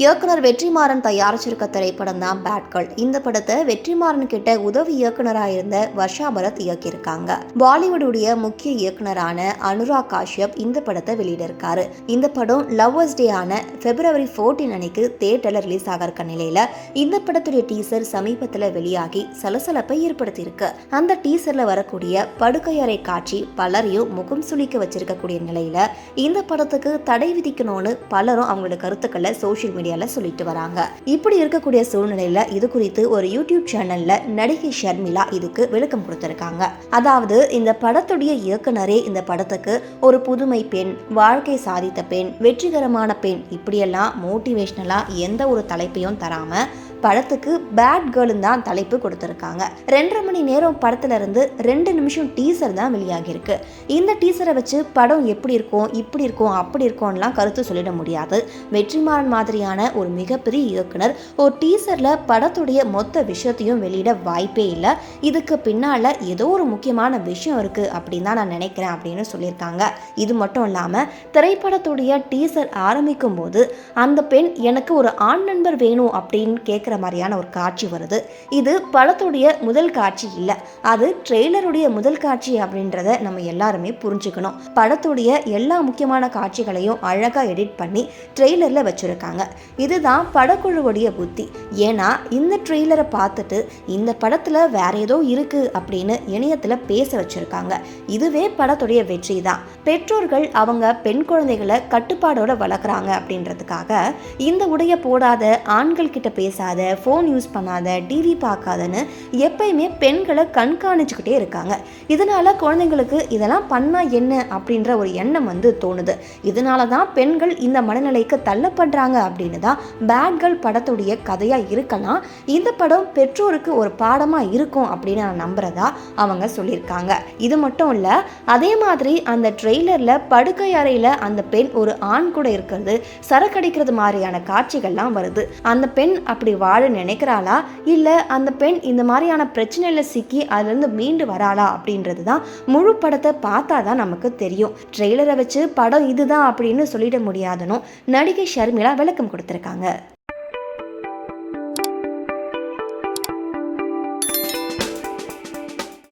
இயக்குனர் வெற்றிமாறன் தயாரிச்சிருக்க திரைப்படம் தான் பேட்கள் இந்த படத்தை வெற்றிமாறன் கிட்ட உதவி இயக்குனராக இருந்த வர்ஷா பரத் இயக்கியிருக்காங்க. பாலிவுடைய முக்கிய இயக்குனரான அனுராக் காஷ்யப் இந்த படத்தை வெளியிட்டிருக்காரு. இந்த படம் லவ்வர்ஸ் டே ஆன பிப்ரவரி 14 அன்னைக்கு தேட்டரில் ரிலீஸ் ஆக இருக்க நிலையில இந்த படத்துடைய டீசர் சமீபத்தில் வெளியாகி சலசலப்பை ஏற்படுத்தியிருக்கு. அந்த டீசர்ல வரக்கூடிய படுக்கையறை காட்சி பலரையும் முகம் சுளிக்க வச்சிருக்கக்கூடிய நிலையில இந்த படத்துக்கு தடை விதிக்கணும்னு பலரும் அவங்களோட கருத்துக்களை சோஷியல் மீடியால சொல்லிட்டு வராங்க. இப்படி இருக்கக்கூடிய சூழ்நிலையில இது குறித்து ஒரு யூடியூப் சேனல்ல நடிகை ஷர்மிளா இதுக்கு விளக்கம் கொடுத்திருக்காங்க. அதாவது இந்த படத்துடைய இயக்குனரே இந்த படத்துக்கு ஒரு புதுமை பெண் வாழ்க்கை சாதித்த பெண் வெற்றிகரமான பெண் இப்படியெல்லாம் மோட்டிவேஷனலா எந்த ஒரு தலைப்பையும் தராம படத்துக்கு பேட் கேர்ள்னு தான் தலைப்பு கொடுத்துருக்காங்க. ரெண்டரை மணி நேரம் படத்துல இருந்து ரெண்டு நிமிஷம் டீசர் தான் வெளியாகியிருக்கு. இந்த டீசரை வச்சு படம் எப்படி இருக்கும் இப்படி இருக்கும் அப்படி இருக்கும்லாம் கருத்து சொல்லிட முடியாது. வெற்றிமாறன் மாதிரியான ஒரு மிகப்பெரிய இயக்குனர் ஒரு டீசர்ல படத்துடைய மொத்த விஷயத்தையும் வெளியிட வாய்ப்பே இல்லை. இதுக்கு பின்னால ஏதோ ஒரு முக்கியமான விஷயம் இருக்கு அப்படின்னு தான் நான் நினைக்கிறேன் அப்படின்னு சொல்லியிருக்காங்க. இது மட்டும் இல்லாம திரைப்படத்துடைய டீசர் ஆரம்பிக்கும் போது அந்த பெண் எனக்கு ஒரு ஆண் நண்பர் வேணும் அப்படின்னு கேட்குற மாதிரியான ஒரு காட்சி வருது. இது படத்துடைய முதல் காட்சி இல்லை. அது ட்ரெய்லருடைய முதல் காட்சி அப்படின்றத நம்ம எல்லாருமே புரிஞ்சுக்கணும். படத்துடைய எல்லா முக்கியமான காட்சிகளையும் அழகாக எடிட் பண்ணி ட்ரெய்லரில் வச்சுருக்காங்க. இதுதான் படக்குழுவுடைய புத்தி. ஏன்னா இந்த ட்ரெய்லரை பார்த்துட்டு இந்த படத்தில் வேற ஏதோ இருக்குது அப்படின்னு இணையத்தில் பேச வச்சுருக்காங்க. இதுவே படத்துடைய வெற்றி தான். பெற்றோர்கள் அவங்க பெண் குழந்தைகளை கட்டுப்பாடோட வளர்க்குறாங்க அப்படின்றதுக்காக இந்த உடைய போடாத ஆண்கள் கிட்ட பேசாத ஃபோன் யூஸ் பண்ணாத டிவி பார்க்காதன்னு எப்பயுமே பெண்களை கண்காணிச்சுக்கிட்டே இருக்காங்க. இதனால குழந்தைங்களுக்கு இதெல்லாம் பண்ணா என்ன அப்படின்ற ஒரு எண்ணம் வந்து தோணுது. இதனால தான் பெண்கள் இந்த மனநிலைக்கு தள்ளப்படுறாங்க அப்படின்னு தான் பேட் கேர்ள் படத்துடைய கதையாக இருக்கலாம். இந்த படம் பெற்றோருக்கு ஒரு பாடமாக இருக்கும் அப்படின்னு நான் நம்புறதா அவங்க சொல்லியிருக்காங்க. இது மட்டும் இல்லை அதே மாதிரி அந்த ட்ரெய்லரில் படுக்கை அறையில் அந்த பெண் ஒரு ஆண் கூட இருக்கிறது சரக்கடிக்கிறது மாதிரியான காட்சிகள்லாம் வருது. அந்த பெண் அப்படி வாழ நினைக்கிறாளா? இல்லை அந்த பெண் இந்த மாதிரியான பிரச்சனையில் சிக்கி அதுலேருந்து மீண்டு வராளா அப்படின்றது தான் முழு படத்தை பார்த்தா தான் நமக்கு தெரியும். ட்ரெய்லரை வச்சு படம் இதுதான் அப்படின்னு சொல்லிட முடியாதுன்னு நடிகை ஷர்மிளா விளக்கம் கொடுத்துருக்காங்க.